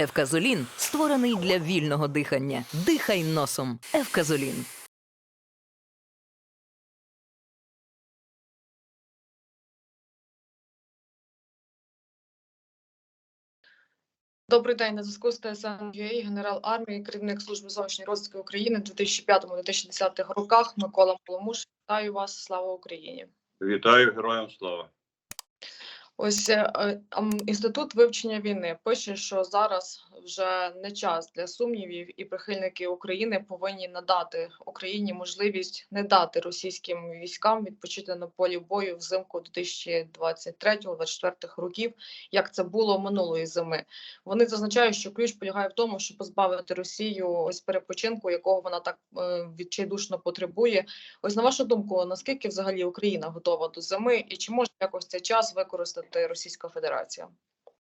Евказолін створений для вільного дихання. Дихай носом. Евказолін. Добрий день на зв'язку з ТСН ЮА, генерал армії, керівник служби зовнішньої розвідки України в 2005-2010 роках Микола Поломуш. Вітаю вас, слава Україні! Вітаю героям слава. Ось е, е, інститут вивчення війни пише, що зараз вже не час для сумнівів, і прихильники України повинні надати Україні можливість не дати російським військам відпочити на полі бою взимку 2023-2024 років, як це було минулої зими. Вони зазначають, що ключ полягає в тому, щоб позбавити Росію ось перепочинку, якого вона так е, відчайдушно потребує. Ось на вашу думку, наскільки взагалі Україна готова до зими, і чи може якось цей час використати Російська Федерація?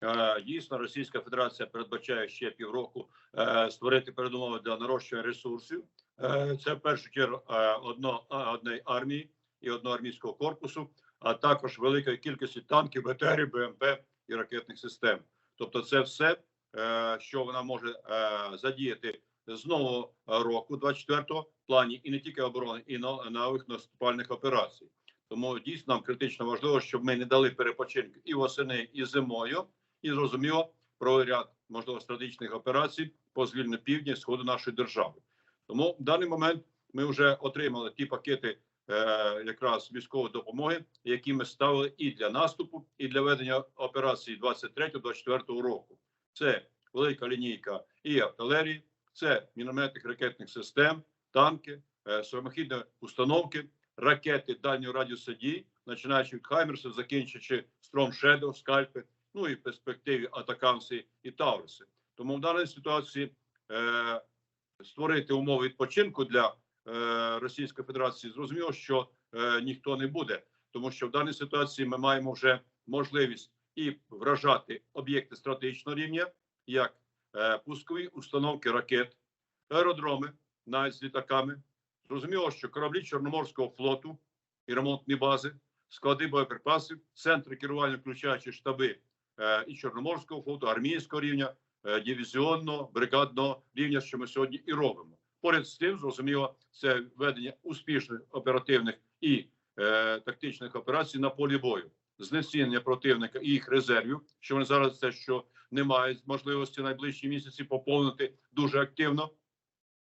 Е, Дійсно, Російська Федерація передбачає ще півроку е, створити передумови для нарощування ресурсів. Е, Це в першу чергу одно одної армії і одного армійського корпусу, а також великої кількості танків, БТРів, БМП і ракетних систем. Тобто, це все, що вона може задіяти з нового року, 24-го, в плані і не тільки оборони, і нових наступальних операцій. Тому дійсно нам критично важливо, щоб ми не дали перепочинку і восени, і зимою, і зрозуміло про ряд можливо стратегічних операцій по звільненню півдня сходу нашої держави. Тому в даний момент ми вже отримали ті пакети е, якраз військової допомоги, які ми ставили і для наступу, і для ведення операції 23-24 року. Це велика лінійка і артилерії, це мінометних ракетних систем, танки, е, самохідні установки, ракети дальнього радіусу дій, починаючи від Хаймерсів, закінчуючи Стром Шедо, скальпи, ну і в перспективі Атакамси і Тауруси. Тому в даній ситуації е, створити умови відпочинку для е, Російської Федерації зрозуміло, що е, ніхто не буде, тому що в даній ситуації ми маємо вже можливість і вражати об'єкти стратегічного рівня, як е, пускові установки ракет, аеродроми, навіть з літаками. Зрозуміло, що кораблі Чорноморського флоту і ремонтні бази, склади боєприпасів, центри керування, включаючи штаби е, і Чорноморського флоту, армійського рівня, е, дивізіонного, бригадного рівня, що ми сьогодні і робимо. Поряд з тим, зрозуміло, це ведення успішних оперативних і е, тактичних операцій на полі бою, знесіння противника і їх резервів, що вони зараз це, що не мають можливості найближчі місяці поповнити дуже активно.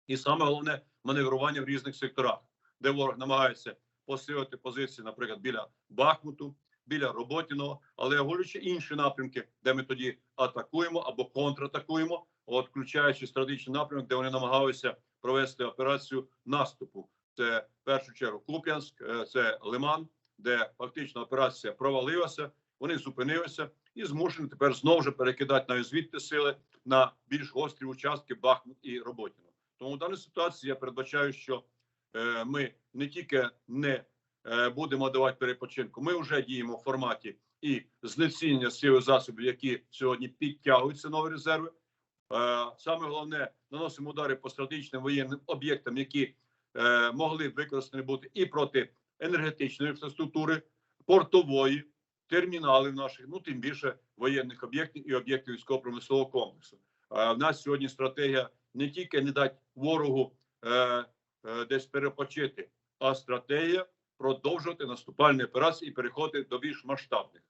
І саме головне маневрування в різних секторах, де ворог намагається посилити позиції, наприклад, біля Бахмуту, біля Роботіного, але говорячи інші напрямки, де ми тоді атакуємо або контратакуємо, от включаючи стратегічний напрямок, де вони намагалися провести операцію наступу. Це в першу чергу Куп'янськ, е, це Лиман, де фактично операція провалилася. Вони зупинилися і змушені тепер знову ж перекидати навіть звідти сили на більш гострі участки Бахмут і Роботіно. Тому в даній ситуації я передбачаю, що е, ми не тільки не е, будемо давати перепочинку, ми вже діємо в форматі і знецінення сил засобів, які сьогодні підтягуються нові резерви. Е, саме головне наносимо удари по стратегічним воєнним об'єктам, які е, могли б використані бути і проти енергетичної інфраструктури, портової, терміналів наших, ну тим більше воєнних об'єктів і об'єктів військово-промислового комплексу. Е, в нас сьогодні стратегія не тільки не дати ворогу е, е, десь перепочити, а стратегія продовжувати наступальні операції і переходити до більш масштабних.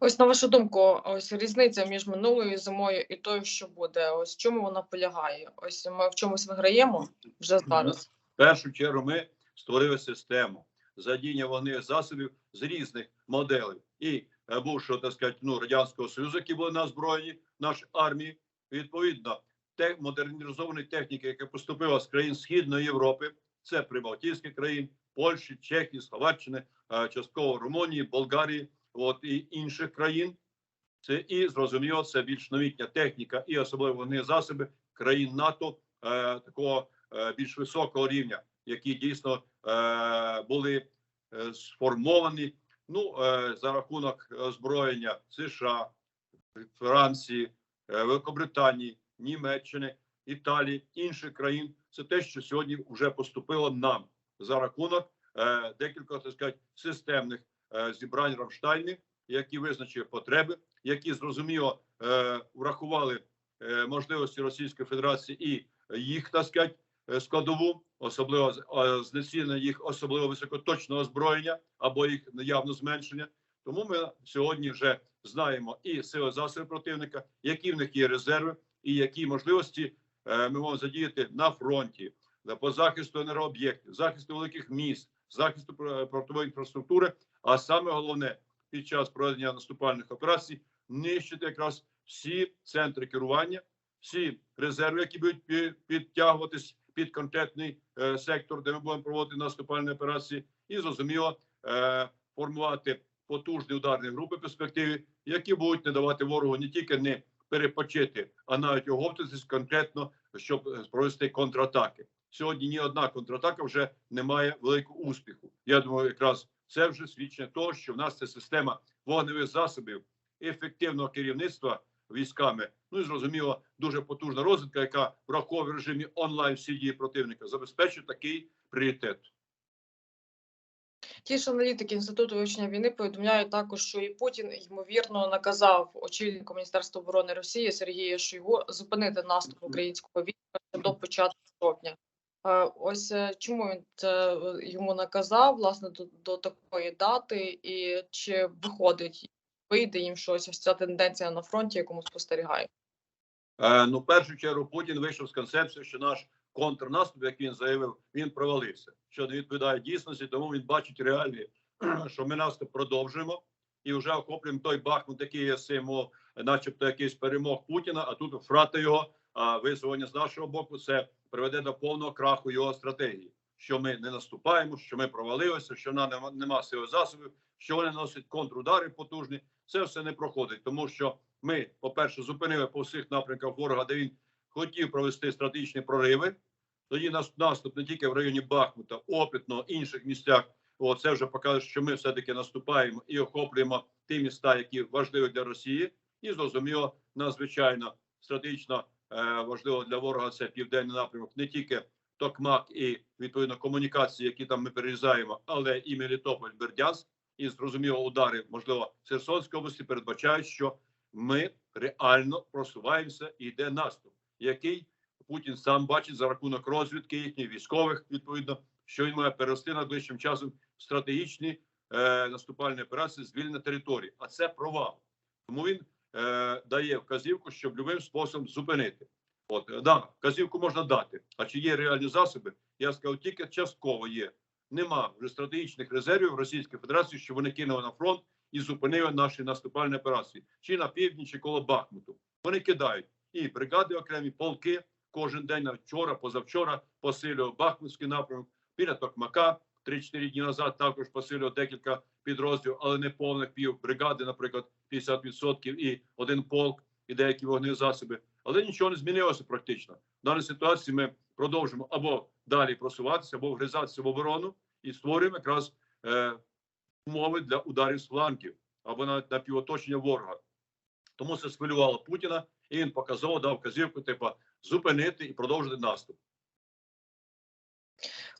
Ось на вашу думку, ось різниця між минулою зимою і тою, що буде. Ось в чому вона полягає? Ось ми в чомусь виграємо вже зараз. В першу чергу ми створили систему задіння вогневих засобів з різних моделей і е, бувшого так сказати, ну, радянського союзу, які були на озброєнні нашій армії. Відповідно, те модернізованої техніки, яка поступила з країн Східної Європи, це прибалтійських країн, Польщі, Чехії, Словаччини, е, частково Румунії, Болгарії, от і інших країн. Це і зрозуміло, це більш новітня техніка, і особливо вони засоби країн НАТО е, такого е, більш високого рівня, які дійсно е, були е, сформовані ну, е, за рахунок озброєння США, Франції, е, Великобританії, Німеччини, Італії, інших країн. Це те, що сьогодні вже поступило нам за рахунок е, декілька так сказати, системних е, зібрань Рамштайнів, які визначили потреби які зрозуміло е, врахували е, можливості Російської Федерації і їх так сказати, е, складову, особливо е, знецінення їх особливо високоточного озброєння або їх явно зменшення. Тому ми сьогодні вже знаємо і сили засоби противника, які в них є резерви, і які можливості е, ми можемо задіяти на фронті е, по захисту енергооб'єктів, захисту великих міст, захисту про- портової інфраструктури. А саме головне під час проведення наступальних операцій нищити якраз всі центри керування, всі резерви, які будуть пі- підтягуватись під конкретний е, сектор, де ми будемо проводити наступальні операції, і зрозуміло е, формувати потужні ударні групи в перспективі, які будуть не давати ворогу не тільки не перепочити, а навіть оговтатись конкретно, щоб е, провести контратаки. Сьогодні ні одна контратака вже не має великого успіху. Я думаю, якраз це вже свідчення того, що в нас це система вогневих засобів ефективного керівництва військами. Ну і зрозуміло, дуже потужна розвідка, яка враховує в режимі онлайн всі дії противника, забезпечує такий пріоритет. Ті ж аналітики інституту вивчення війни повідомляють також, що і Путін ймовірно наказав очільнику Міністерства оборони Росії Сергія Шойгу зупинити наступ українського війська до початку жовтня. Е, Ось е, чому він це е, йому наказав власне до, до такої дати, і чи виходить, вийде їм щось ось ця тенденція на фронті, яку ми спостерігаємо. Е, ну, в першу чергу, Путін вийшов з концепцією, що наш контрнаступ, як він заявив, він провалився, що не відповідає дійсності, тому він бачить реалії, що ми наступ продовжуємо і вже охоплюємо той Бахмут, який є символ, начебто якийсь перемог Путіна. А тут втрата його, а визволення з нашого боку, це приведе до повного краху його стратегії. Що ми не наступаємо, що ми провалилися, що нема, нема сили засобів, що вони носять контрудари потужні. Це все не проходить, тому що ми, по-перше, зупинили по всіх напрямках ворога, де він хотів провести стратегічні прориви. Тоді нас наступ не тільки в районі Бахмута, Опитного, інших місцях. О, це вже показує, що ми все-таки наступаємо і охоплюємо ті міста, які важливі для Росії, і зрозуміло, надзвичайно стратегічно е, важливо для ворога це південний напрямок, не тільки Токмак і відповідно комунікації, які там ми перерізаємо, але і Мелітополь, Бердянськ, і зрозуміло, удари, можливо, в Херсонській області передбачають, що ми реально просуваємося і йде наступ, який Путін сам бачить за рахунок розвідки їхніх військових, відповідно, що він має перерости найближчим часом в стратегічні е, наступальні операції звільнення території. А це провал. Тому він е, дає вказівку, щоб любим способом зупинити. От е, да, вказівку можна дати. А чи є реальні засоби? Я сказав, тільки частково є. Нема вже стратегічних резервів Російської Федерації, що вони кинули на фронт і зупинили наші наступальні операції, чи на півдні, чи коло Бахмуту. Вони кидають і бригади окремі, полки кожен день, навіть вчора, позавчора посилював Бахмутський напрямок біля Токмака. 3-4 дні назад також посилював декілька підрозділів, але не повних пів бригади, наприклад, 50% і один полк, і деякі вогневі засоби. Але нічого не змінилося практично. В даній ситуації ми продовжимо або далі просуватися, або вгризатися в оборону і створюємо якраз е, умови для ударів з флангів або навіть на півоточення ворога. Тому це схвилювало Путіна, і він показово дав вказівку, типу, зупинити і продовжити наступ.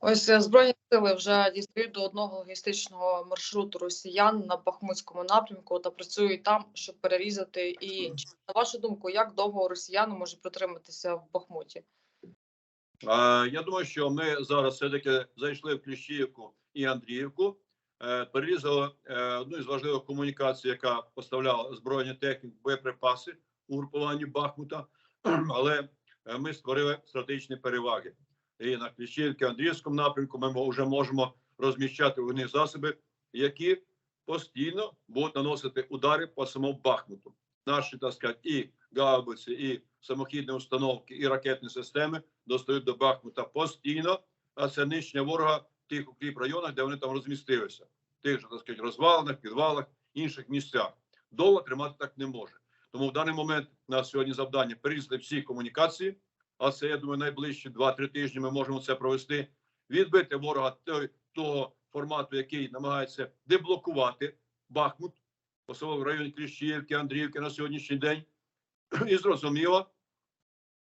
Ось е, збройні сили вже дістають до одного логістичного маршруту росіян на Бахмутському напрямку та працюють там, щоб перерізати і інші. На вашу думку, як довго росіяни можуть протриматися в Бахмуті? Я думаю, що ми зараз все-таки зайшли в Кліщіївку і Андріївку, е, перерізали е, одну із важливих комунікацій, яка поставляла збройні техніки, боєприпаси у групуванні Бахмута, але е, ми створили стратегічні переваги. І на Кліщіївці, Андріївському напрямку ми вже можемо розміщати вогні засоби, які постійно будуть наносити удари по самому Бахмуту. Наші так сказати, і гаубиці, і самохідні установки, і ракетні системи достають до Бахмута постійно, а це нищення ворога в тих укріп районах, де вони там розмістилися, в тих же так сказати, розвалинах, підвалах, інших місцях. Довго тримати так не може. Тому в даний момент у нас сьогодні завдання перерізати всі комунікації. А це я думаю, найближчі 2-3 тижні ми можемо це провести. Відбити ворога того формату, який намагається деблокувати Бахмут, особливо в районі Кліщіївки, Андріївки на сьогоднішній день. І зрозуміло,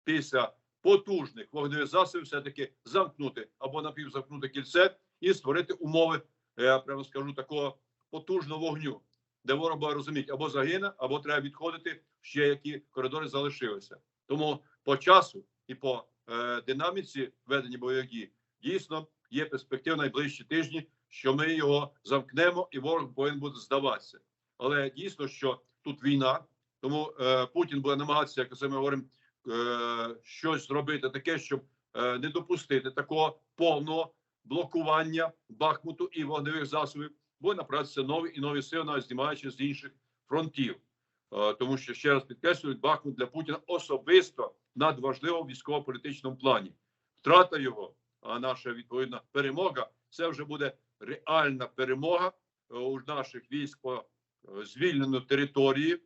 після потужних вогневих засобів все-таки замкнути або напівзамкнути кільце і створити умови, я прямо скажу, такого потужного вогню. Де ворог буде розуміти, або загине, або треба відходити ще які коридори залишилися. Тому по часу і по е, динаміці ведення бойових дій дійсно є перспектива найближчі тижні, що ми його замкнемо, і ворог повинен буде здаватися. Але дійсно, що тут війна, тому е, Путін буде намагатися, як це ми говоримо, е, щось зробити таке, щоб е, не допустити такого повного блокування Бахмуту і вогневих засобів, буде направитися нові і нові сили, навіть знімаючи з інших фронтів. Е, тому що ще раз підкреслюють, Бахмут для Путіна особисто надважливо в військово-політичному плані. Втрата його, а наша відповідна перемога, це вже буде реальна перемога е, у наших військ по е, звільнену території,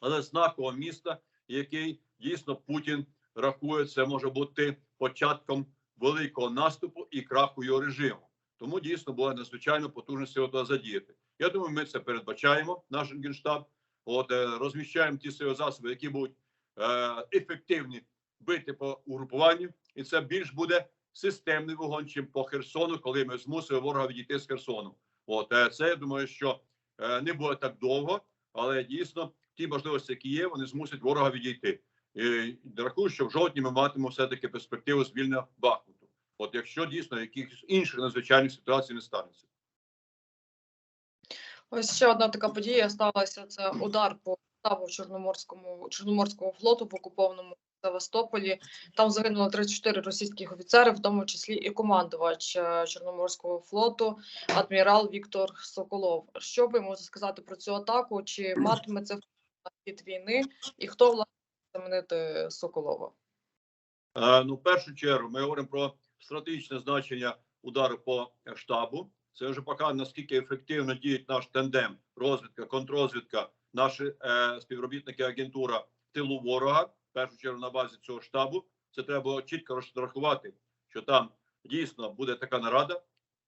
але знакового міста, який дійсно Путін рахує, це може бути початком великого наступу і краху його режиму. Тому дійсно була надзвичайно сила туди задіяти. Я думаю, ми це передбачаємо. Наш генштаб. От е, розміщаємо ті засоби, які будуть е, ефективні бити по угрупуванню, і це більш буде системний вогонь, чим по Херсону, коли ми змусили ворога відійти з Херсону. От е, це я думаю, що е, не буде так довго, але дійсно ті можливості, які є, вони змусять ворога відійти. І рахую, що в жовтні ми матимемо все таки перспективу звільнення Бахмуту. От якщо дійсно якихось інших надзвичайних ситуацій не станеться. Ось ще одна така подія сталася. Це удар по штабу Чорноморському Чорноморського флоту в окупованому Севастополі. Там загинуло 34 російських офіцери, в тому числі і командувач е, Чорноморського флоту, адмірал Віктор Соколов. Що ви можете сказати про цю атаку? Чи матиме це хід війни? І хто власне замінити Соколова? Е, Ну, в першу чергу, ми говоримо про стратегічне значення удару по штабу. Це вже показує, наскільки ефективно діють наш тандем, розвідка, контррозвідка, наші е, співробітники агентура в тилу ворога. В першу чергу на базі цього штабу. Це треба було чітко розрахувати, що там дійсно буде така нарада,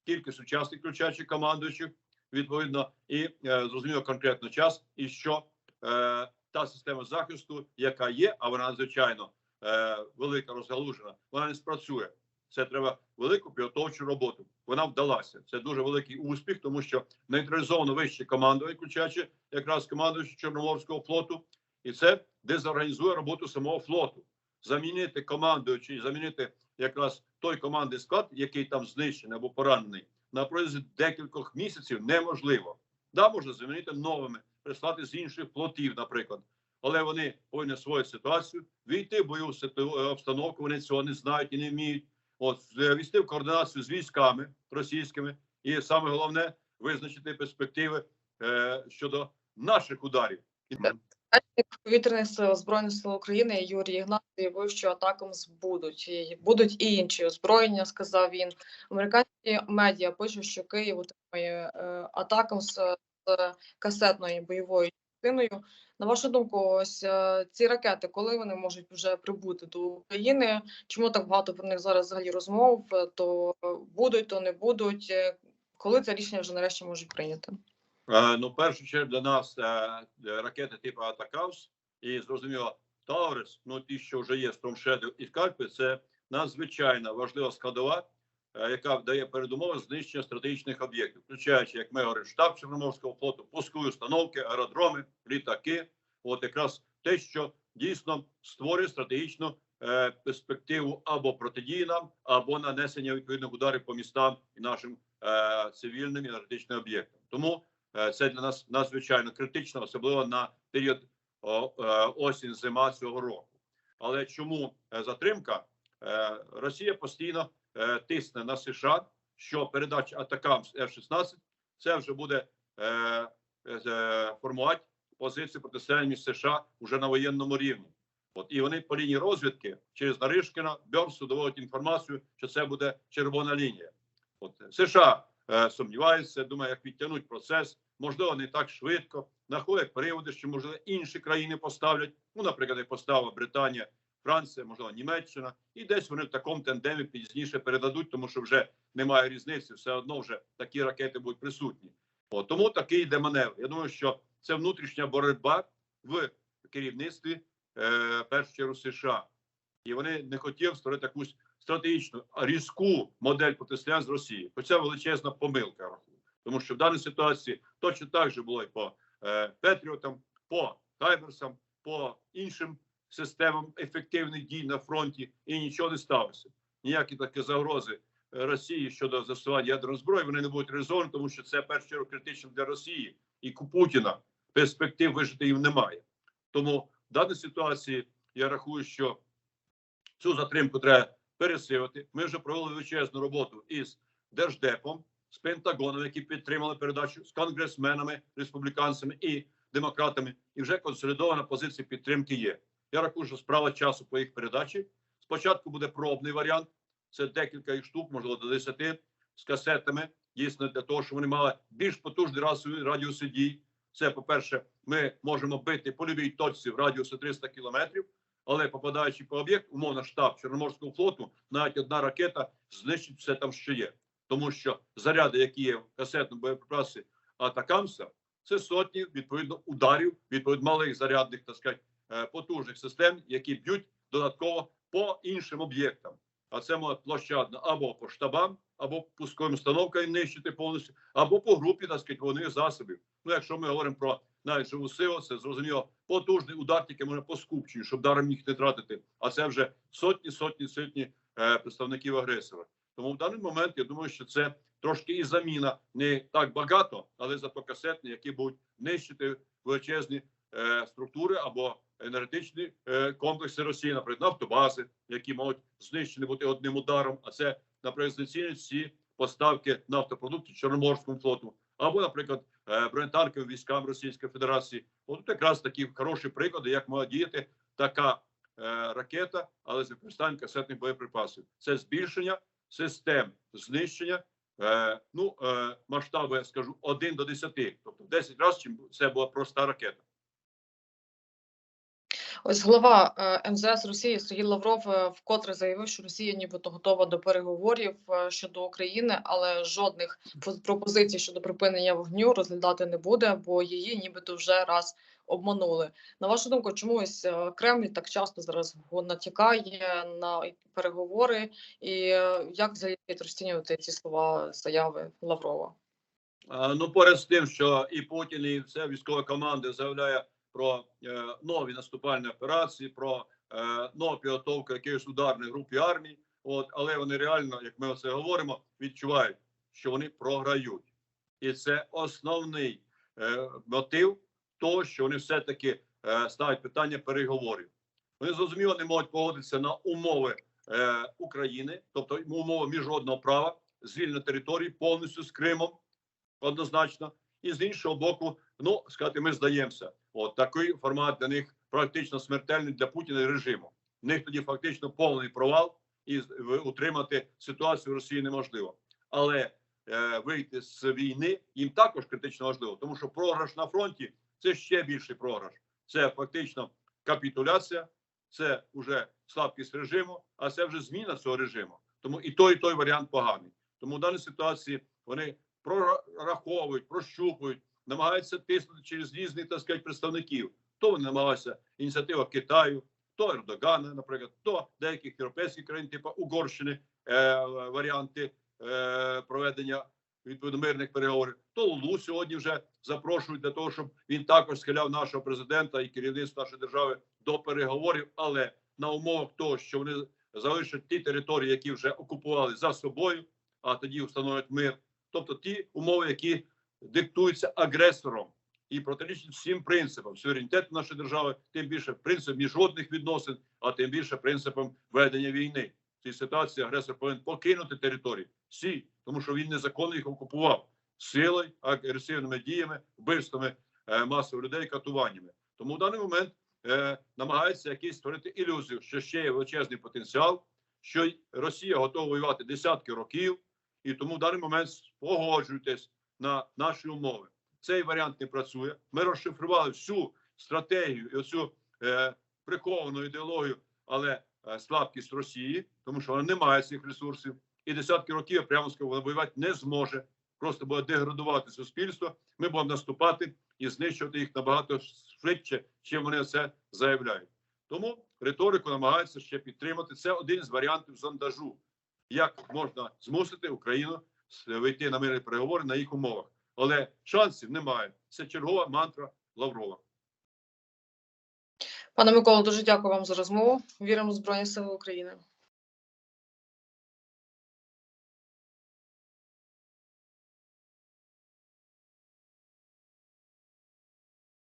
кількість учасників, включаючи командуючих, відповідно, і е, зрозуміло конкретно час, і що е, та система захисту, яка є, а вона надзвичайно е, велика розгалужена, вона не спрацює. Це треба велику підготовчу роботу. Вона вдалася. Це дуже великий успіх, тому що нейтралізовано вище командування, включаючи якраз командуючи Чорноморського флоту, і це дезорганізує роботу самого флоту. Замінити командуючий, замінити якраз той командний склад, який там знищений або поранений, на протязі декількох місяців неможливо. Да, можна замінити новими, прислати з інших флотів, наприклад. Але вони повинні освоїти ситуацію, війти в бойову обстановку. Вони цього не знають і не вміють. От е, в координацію з військами російськими, і саме головне визначити перспективи е, щодо наших ударів. І повітряних сил збройних сил України Юрій Ігнат заявив, що атакам будуть І будуть і інші озброєння. Сказав він. Американські медіа пишуть, що Київ отримає е, атакам з, з касетною частиною. На вашу думку, ось е, ці ракети, коли вони можуть вже прибути до України? Чому так багато про них зараз взагалі розмов? Е, То будуть, то не будуть. Е, Коли це рішення вже нарешті можуть прийняти? Е, Ну, першу чергу для нас е, ракети типу Атакамс і зрозуміло Таурес, ну ті, що вже є Стромшеду і Скальпи, це надзвичайно важлива складова, яка дає передумови знищення стратегічних об'єктів, включаючи, як ми говоримо, штаб Чорноморського флоту, пускові установки, аеродроми, літаки. От якраз те, що дійсно створює стратегічну е, перспективу або протидії нам, або нанесення відповідних ударів по містам і нашим е, цивільним енергетичним об'єктам. Тому Е, Це для нас надзвичайно критично, особливо на період о, е, осінь зима цього року. Але чому е, затримка? Е, Росія постійно е, тисне на США, що передача атакам з F-16 це вже буде е, е, формувати позицію протистояння між США вже на воєнному рівні. От і вони по лінії розвідки через Наришкіна Бьорсу доводять інформацію, що це буде червона лінія. От США е, сумніваються, думаю, як відтягнуть процес, можливо, не так швидко. Знаходять приводи, що можливо інші країни поставлять. Ну, наприклад, як поставила Британія, Франція, можливо, Німеччина, і десь вони в такому тендемі пізніше передадуть, тому що вже немає різниці, все одно вже такі ракети будуть присутні. От, тому такий йде маневр. Я думаю, що це внутрішня боротьба в керівництві е, першу чергу США, і вони не хотіли створити якусь стратегічну різку модель протистояння з Росією. Хоча величезна помилка рахую. Тому що в даній ситуації точно так же було і по е, Петріотам, по Таймерсам, по іншим системам ефективних дій на фронті, і нічого не сталося. Ніякі такі загрози е, Росії щодо застосування ядерної зброї вони не будуть реалізовані, тому що це в першу чергу критично для Росії і Путіна. Перспектив вижити їм немає. Тому в даній ситуації я рахую, що цю затримку треба пересилити. Ми вже провели величезну роботу із держдепом, з Пентагоном, які підтримали передачу, з конгресменами, республіканцями і демократами. І вже консолідована позиція підтримки є. Я рахую, що справа часу по їх передачі. Спочатку буде пробний варіант. Це декілька їх штук, можливо, до 10, з касетами. Дійсно, для того, щоб вони мали більш потужний радіус дій. Це, по-перше, ми можемо бити по любій точці в радіусі 300 кілометрів, але попадаючи по об'єкт, умовно штаб Чорноморського флоту, навіть одна ракета знищить все там, що є. Тому що заряди, які є в касетному боєприпасі Атакамса, це сотні відповідно ударів від малих зарядних, так сказати, потужних систем, які б'ють додатково по іншим об'єктам. А це може площадно або по штабам, або пусковим установкам нищити повністю, або по групі, сказати, вони засобів. Ну, якщо ми говоримо про навіть живу силу, це зрозуміло потужний удар, тільки може по скупченню, щоб даром їх не тратити. А це вже сотні, сотні, сотні е, представників агресора. Тому в даний момент я думаю, що це трошки і заміна не так багато, але зато касетні, які будуть нищити величезні е, структури або енергетичні е, комплекси Росії, наприклад, нафтобази, які можуть знищені бути одним ударом. А це наприклад всі поставки нафтопродуктів Чорноморському флоту, або, наприклад, е, бронетанковим військам Російської Федерації. От тут якраз такі хороші приклади, як може діяти така е, ракета, але з використанням касетних боєприпасів. Це збільшення систем знищення. Е, ну, е, масштаби, я скажу, 1 до 10, тобто в 10 разів, чим це була проста ракета. Ось голова е, МЗС Росії Сергій Лавров е, вкотре заявив, що Росія нібито готова до переговорів е, щодо України, але жодних пропозицій щодо припинення вогню розглядати не буде, бо її нібито вже раз обманули. На вашу думку, чому ось е, Кремль так часто зараз натякає на переговори, і як взагалі розцінювати ці слова заяви Лаврова? Ну, поряд з тим, що і Путін, і вся військова команда заявляє про е, нові наступальні операції, про е, нову підготовку якихось ударних груп і армій. От, але вони реально, як ми це говоримо, відчувають, що вони програють, і це основний е, мотив того, що вони все таки е, ставлять питання переговорів. Вони зрозуміло не можуть погодитися на умови е, України, тобто умови міжнародного права, звільнення території повністю з Кримом однозначно, і з іншого боку, ну сказати, ми здаємося. От такий формат для них практично смертельний для Путіна режиму. В них тоді фактично повний провал, і утримати ситуацію в Росії неможливо. Але е, вийти з війни їм також критично важливо, тому що програш на фронті це ще більший програш. Це фактично капітуляція, це вже слабкість режиму, а це вже зміна цього режиму. Тому і той, і той варіант поганий. Тому в даній ситуації вони прораховують, прощупують, намагаються тиснути через різних так сказати, представників. То вони намагаються ініціатива Китаю, то Ердогана, наприклад, то деяких європейських країн, типу Угорщини, е, варіанти е, проведення відповідно мирних переговорів. То Лулу сьогодні вже запрошують для того, щоб він також схиляв нашого президента і керівництво нашої держави до переговорів, але на умовах того, що вони залишать ті території, які вже окупували за собою, а тоді встановлять мир. Тобто ті умови, які диктуються агресором і протирічать всім принципам суверенітету нашої держави, тим більше принцип міжнародних відносин, а тим більше принципом ведення війни. В цій ситуації агресор повинен покинути території всі, тому що він незаконно їх окупував силою, агресивними діями, вбивствами е, масових людей, катуваннями. Тому в даний момент е, намагається якийсь створити ілюзію, що ще є величезний потенціал, що Росія готова воювати десятки років, і тому в даний момент погоджуйтесь на наші умови. Цей варіант не працює. Ми розшифрували всю стратегію і оцю е, приховану ідеологію, але е, слабкість Росії, тому що вона не має цих ресурсів, і десятки років прямо скажу, вона воювати не зможе. Просто буде деградувати суспільство. Ми будемо наступати і знищувати їх набагато швидше, чим вони це заявляють. Тому риторику намагаються ще підтримати. Це один з варіантів зондажу, як можна змусити Україну вийти на мирні переговори на їх умовах. але шансів немає. Це чергова мантра Лаврова. Пане Миколо, дуже дякую вам за розмову. Віримо в Збройні Сили України.